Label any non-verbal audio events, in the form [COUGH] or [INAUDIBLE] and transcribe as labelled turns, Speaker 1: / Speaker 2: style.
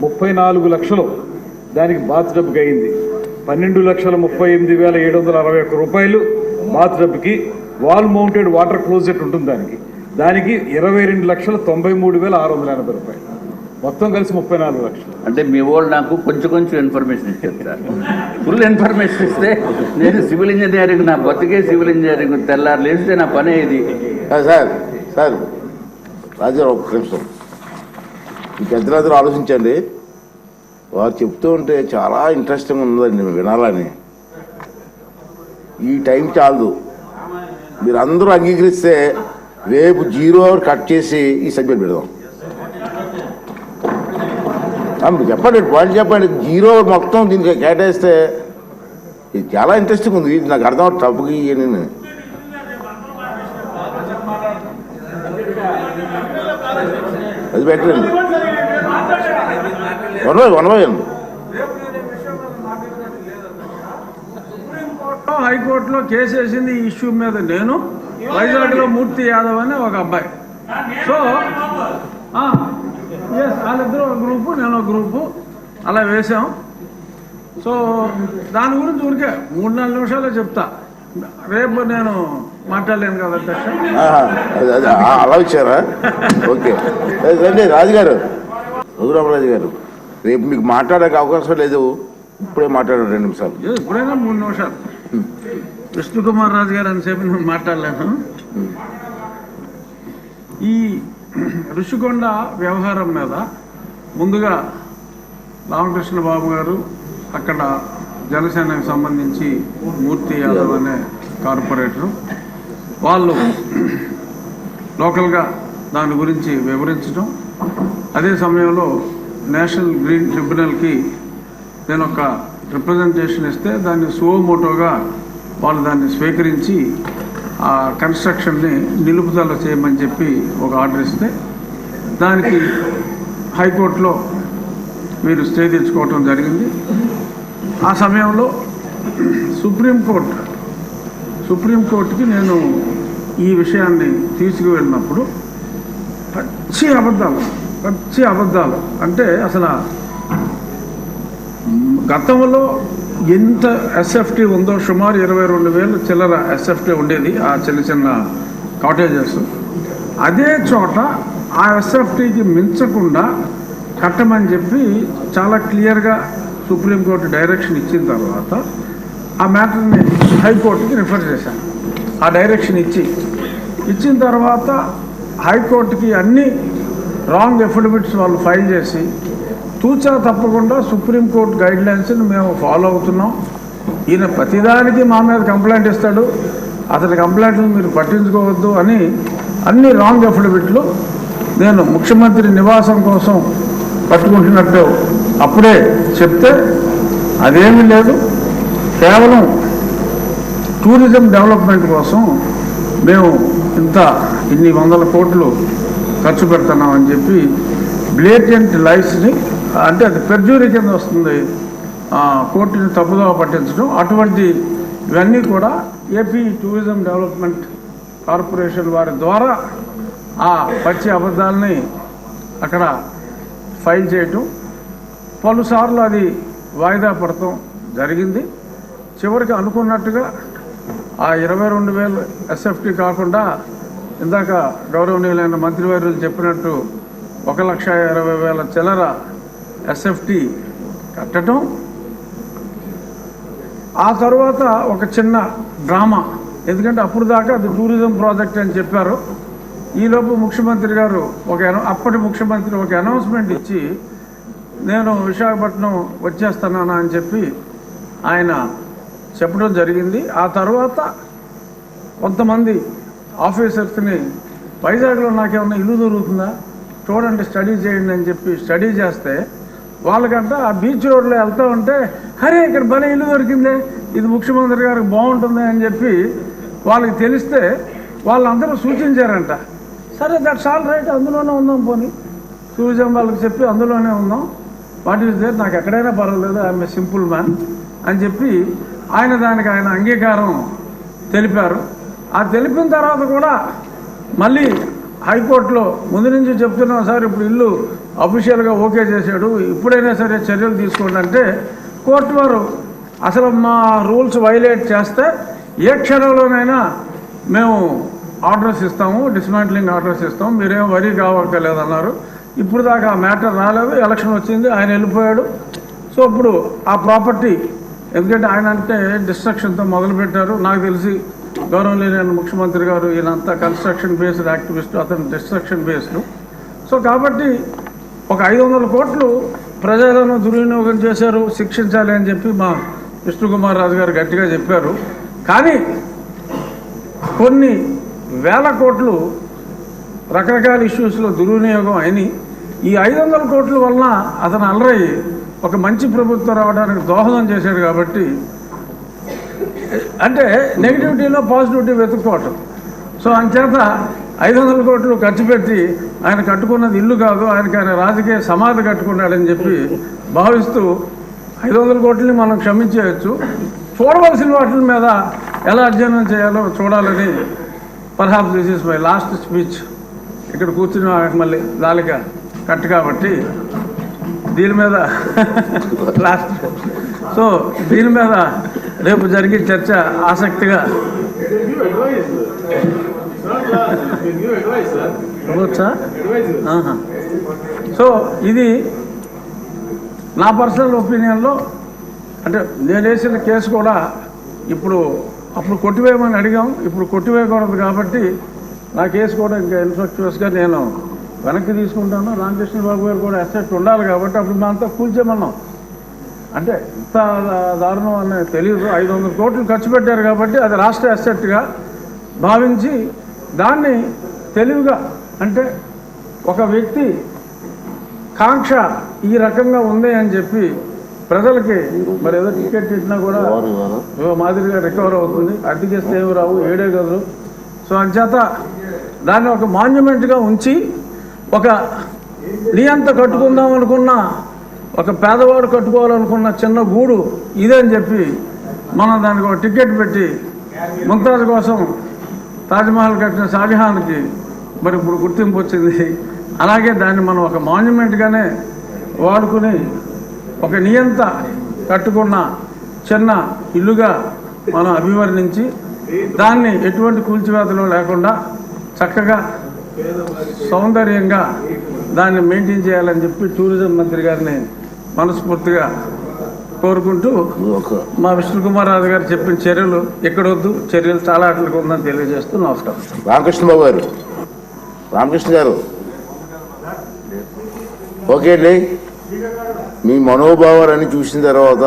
Speaker 1: ముప్పై నాలుగు లక్షలు దానికి బాత్ డబ్బుకి అయింది. పన్నెండు లక్షల ముప్పై ఎనిమిది వేల ఏడు వందల అరవై ఒక్క రూపాయలు బాత్ డబ్బుకి వాల్ మౌంటెడ్ వాటర్ క్లోజెట్ ఉంటుంది దానికి. దానికి ఇరవై రెండు లక్షల తొంభై మూడు వేల ఆరు వందల ఎనభై రూపాయలు. మొత్తం కలిసి ముప్పై నాలుగు లక్షలు.
Speaker 2: అంటే మీ వాళ్ళు నాకు కొంచెం కొంచెం ఇన్ఫర్మేషన్ ఇచ్చారు సార్ ఫుల్ ఇన్ఫర్మేషన్ ఇస్తే నేను సివిల్ ఇంజనీరింగ్ నా బతికే సివిల్ ఇంజనీరింగ్ తెల్లారు లేస్తే నా పనే ఇది.
Speaker 3: సార్ సార్ రాజారావు నిమిషం. పెద్దలందరూ ఆలోచించండి? వారు చెప్తూ ఉంటే చాలా ఇంట్రెస్టింగ్ ఉందండి మేము వినాలని. ఈ టైం చాలదు. మీరు అందరూ అంగీకరిస్తే రేపు జీరో అవర్ కట్ చేసి ఈ సబ్జెక్ట్ పెడదాం. మీరు చెప్పండి పాయింట్ చెప్పండి. జీరో అవర్ మొత్తం దీనికి కేటాయిస్తే ఇది చాలా ఇంట్రెస్టింగ్ ఉంది. ఇది నాకు అర్థం టబ్కి నేను. అది బెటర్ అండి. One by one by one
Speaker 4: హైకోర్టులో కేసు వేసింది ఈ ఇష్యూ మీద నేను. వైజాగ్లో మూర్తి యాదవ్ అని ఒక అబ్బాయి. సో ఎస్ వాళ్ళిద్దరూ ఒక గ్రూపు నేను ఒక గ్రూపు. అలా వేసాం సో దాని గురించి ఊరికే మూడు నాలుగు నిమిషాలే చెప్తా. రేపు నేను మాట్లాడలేను కదా అధ్యక్ష?
Speaker 3: అలా ఇచ్చారా? ఓకే. రండి రాజుగారు. రఘురామరాజు గారు. రేపు మీకు మాట్లాడే అవకాశం లేదు. ఇప్పుడే మాట్లాడారు రెండు నిమిషాలు.
Speaker 4: ఏ, ఇప్పుడైనా మూడు నిమిషాలు. విష్ణుకుమార్ రాజు గారు అని చెప్పి నేను మాట్లాడలేను. ఈ ఋషికొండ వ్యవహారం మీద ముందుగా రామకృష్ణ బాబు గారు అక్కడ జనసేనకు సంబంధించి మూర్తి యాదవ్ అనే కార్పొరేటరు. వాళ్ళు లోకల్గా దాని గురించి వివరించడం అదే సమయంలో నేషనల్ గ్రీన్ ట్రిబ్యునల్కి నేను ఒక రిప్రజెంటేషన్ ఇస్తే దాన్ని సోమోటోగా వాళ్ళు దాన్ని స్వీకరించి ఆ కన్స్ట్రక్షన్ని నిలుపుదల చేయమని చెప్పి ఒక ఆర్డర్ ఇస్తే దానికి హైకోర్టులో మీరు స్టే తెచ్చుకోవటం జరిగింది. ఆ సమయంలో సుప్రీంకోర్టు సుప్రీంకోర్టుకి నేను ఈ విషయాన్ని తీసుకువెళ్ళినప్పుడు పచ్చి అబద్ధాలు పచ్చి అబద్ధాలు. అంటే అసలు గతంలో ఎంత ఎస్ఎఫ్టీ ఉందో సుమారు ఇరవై రెండు వేలు చిల్లర ఎస్ఎఫ్టీ ఉండేది ఆ చిన్న చిన్న కాటేజెస్. అదే చోట ఆ ఎస్ఎఫ్టీకి మించకుండా కట్టమని చెప్పి చాలా క్లియర్గా సుప్రీంకోర్టు డైరెక్షన్ ఇచ్చిన తర్వాత ఆ మ్యాటర్ని హైకోర్టుకి రిఫర్ చేశాను. ఆ డైరెక్షన్ ఇచ్చి ఇచ్చిన తర్వాత హైకోర్టుకి అన్ని రాంగ్ ఎఫిడవిట్స్ వాళ్ళు ఫైల్ చేసి తూచా తప్పకుండా సుప్రీంకోర్టు గైడ్లైన్స్ని మేము ఫాలో అవుతున్నాం. ఈయన ప్రతిదానికి మా మీద కంప్లైంట్ ఇస్తాడు. అతని కంప్లైంట్లు మీరు పట్టించుకోవద్దు అని అన్ని రాంగ్ అఫిడవిట్లు నేను ముఖ్యమంత్రి నివాసం కోసం పట్టుకుంటున్నట్టు అప్పుడే చెప్తే అదేమీ లేదు. కేవలం టూరిజం డెవలప్మెంట్ కోసం మేము ఇంత ఇన్ని వందల కోట్లు ఖర్చు పెడుతున్నామని చెప్పి బ్లేటెంట్ లైఫ్ని అంటే అది పెర్జూరీ కింద వస్తుంది. ఆ, కోర్టుని తప్పుదోవ పట్టించడం అటువంటి ఇవన్నీ కూడా ఏపీ టూరిజం డెవలప్మెంట్ కార్పొరేషన్ వారి ద్వారా ఆ పచ్చి అబద్ధాలని అక్కడ ఫైల్ చేయటం. పలుసార్లు అది వాయిదా పడటం జరిగింది. చివరికి అనుకున్నట్టుగా ఆ ఇరవై రెండు వేలు ఎస్ఎఫ్టీ కాకుండా ఇందాక గౌరవనీయులైన మంత్రివర్యులు చెప్పినట్టు ఒక లక్ష ఇరవై వేల చిల్లర ఎస్ఎఫ్టీ కట్టడం ఆ తర్వాత ఒక చిన్న డ్రామా. ఎందుకంటే అప్పుడు దాకా అది టూరిజం ప్రాజెక్ట్ అని చెప్పారు. ఈలోపు ముఖ్యమంత్రి గారు ఒక అప్పటి ముఖ్యమంత్రి ఒక అనౌన్స్మెంట్ ఇచ్చి నేను విశాఖపట్నం వచ్చేస్తున్నాను అని చెప్పి ఆయన చెప్పడం జరిగింది. ఆ తర్వాత కొంతమంది ఆఫీసర్స్ని వైజాగ్లో నాకేమన్నా ఇల్లు దొరుకుతుందా? చూడండి స్టడీ చేయండి అని చెప్పి స్టడీ చేస్తే వాళ్ళకంట ఆ బీచ్ రోడ్లో వెళ్తూ ఉంటే హరే ఇక్కడ భలే ఇల్లు దొరికిందే ఇది ముఖ్యమంత్రి గారికి బాగుంటుంది అని చెప్పి వాళ్ళకి తెలిస్తే వాళ్ళందరూ సూచించారంట. సరే దట్స్ ఆల్ రైట్ అందులోనే ఉందాం పోనీ. టూరిజం వాళ్ళకి చెప్పి అందులోనే ఉందాం. వాట్ ఈస్ దేర్ నాకు ఎక్కడైనా పర్వాలేదు ఐఎమ్ ఏ సింపుల్ మ్యాన్ అని చెప్పి ఆయన దానికి ఆయన అంగీకారం తెలిపారు. ఆ తెలిపిన తర్వాత కూడా మళ్ళీ హైకోర్టులో ముందు నుంచి చెప్తున్నాం సార్ ఇప్పుడు ఇల్లు అఫీషియల్గా ఓకే చేశాడు ఇప్పుడైనా సరే చర్యలు తీసుకోండి అంటే కోర్టు వారు అసలు మా రూల్స్ వైలేట్ చేస్తే ఏ క్షణంలోనైనా మేము ఆర్డర్స్ ఇస్తాము డిస్మాంట్లింగ్ ఆర్డర్స్ ఇస్తాము మీరేం వరి కావక్కర్లేదన్నారు. ఇప్పుడు దాకా ఆ మ్యాటర్ రాలేదు ఎలక్షన్ వచ్చింది ఆయన వెళ్ళిపోయాడు. సో ఇప్పుడు ఆ ప్రాపర్టీ ఎందుకంటే ఆయన అంటే డిస్ట్రక్షన్తో మొదలుపెట్టారు నాకు తెలిసి గౌరవనీయులైన ముఖ్యమంత్రి గారు ఈయనంతా కన్స్ట్రక్షన్ బేస్డ్ యాక్టివిస్టు అతను డిస్ట్రక్షన్ బేస్డ్. సో కాబట్టి ఒక ఐదు వందల కోట్లు ప్రజలను దుర్వినియోగం చేశారు శిక్షించాలి అని చెప్పి మా విష్ణుకుమార్ రాజు గారు గట్టిగా చెప్పారు. కానీ కొన్ని వేల కోట్లు రకరకాల ఇష్యూస్లో దుర్వినియోగం అయినాయి ఈ ఐదు వందల కోట్ల వలన అతను అలరయ్యి ఒక మంచి ప్రభుత్వం రావడానికి దోహదం చేశాడు కాబట్టి అంటే నెగిటివిటీలో పాజిటివిటీ వెతుక్కోవటం. సో అంచేత ఐదు వందల కోట్లు ఖర్చు పెట్టి ఆయన కట్టుకున్నది ఇల్లు కాదు ఆయనకి ఆయన రాజకీయ సమాధి కట్టుకున్నాడని చెప్పి భావిస్తూ ఐదు వందల కోట్లని మనం క్షమించేయచ్చు. చూడవలసిన వాటి మీద ఎలా అధ్యయనం చేయాలో చూడాలని perhaps this is my last speech ఇక్కడ కూర్చుని మళ్ళీ దాలిక కట్ కాబట్టి దీని మీద [LAUGHS] లాస్ట్ సో దీని మీద రేపు జరిగే చర్చ ఆసక్తిగా. ఇవ్వచ్చా? సో ఇది నా పర్సనల్ ఒపీనియన్లో అంటే నేను వేసిన కేసు కూడా ఇప్పుడు అప్పుడు కొట్టివేయమని అడిగాం. ఇప్పుడు కొట్టివేయకూడదు కాబట్టి నా కేసు కూడా ఇంకా ఇన్ఫ్లక్చువస్గా నేను వెనక్కి తీసుకుంటాను. రామకృష్ణ బాబు గారు కూడా అసెట్ ఉండాలి కాబట్టి అప్పుడు మేమంతా కూల్చేమన్నాం అంటే ఇంత దారుణం అని తెలియదు. ఐదు వందల కోట్లు ఖర్చు పెట్టారు కాబట్టి అది రాష్ట్ర అసెట్గా భావించి దాన్ని తెలివిగా అంటే ఒక వ్యక్తి కాంక్ష ఈ రకంగా ఉంది అని చెప్పి ప్రజలకి మరి ఏదో టికెట్ ఇచ్చినా కూడా మాదిరిగా రికవర్ అవుతుంది. అద్దెకిస్తే ఏమి రావు ఏడే గదులు సో అంచేత దాన్ని ఒక మాన్యుమెంట్గా ఉంచి ఒక నియంత కట్టుకుందాం అనుకున్న ఒక పేదవాడు కట్టుకోవాలనుకున్న చిన్న గూడు ఇదే అని చెప్పి మనం దానికి ఒక టికెట్ పెట్టి ముంతాజ్ కోసం తాజ్మహల్ కట్టిన షాజహాన్కి మరి ఇప్పుడు గుర్తింపు వచ్చింది. అలాగే దాన్ని మనం ఒక మాన్యుమెంట్గానే వాడుకుని ఒక నియంత కట్టుకున్న చిన్న ఇల్లుగా మనం అభివర్ణించి దాన్ని ఎటువంటి కూల్చివేతలు లేకుండా చక్కగా సౌందర్యంగా దాన్ని మెయింటైన్ చేయాలని చెప్పి టూరిజం మంత్రి గారిని మనస్ఫూర్తిగా కోరుకుంటూ
Speaker 3: ఒక
Speaker 4: మా విష్ణుకుమార్ రాజు గారు చెప్పిన చర్యలు ఎక్కడొద్దు చర్యలు చాలా అట్లకు ఉందని తెలియజేస్తూ నమస్కారం.
Speaker 3: రామకృష్ణ బాబు గారు. రామకృష్ణ గారు. ఓకే అండి. మీ మనోభావాలన్నీ చూసిన తర్వాత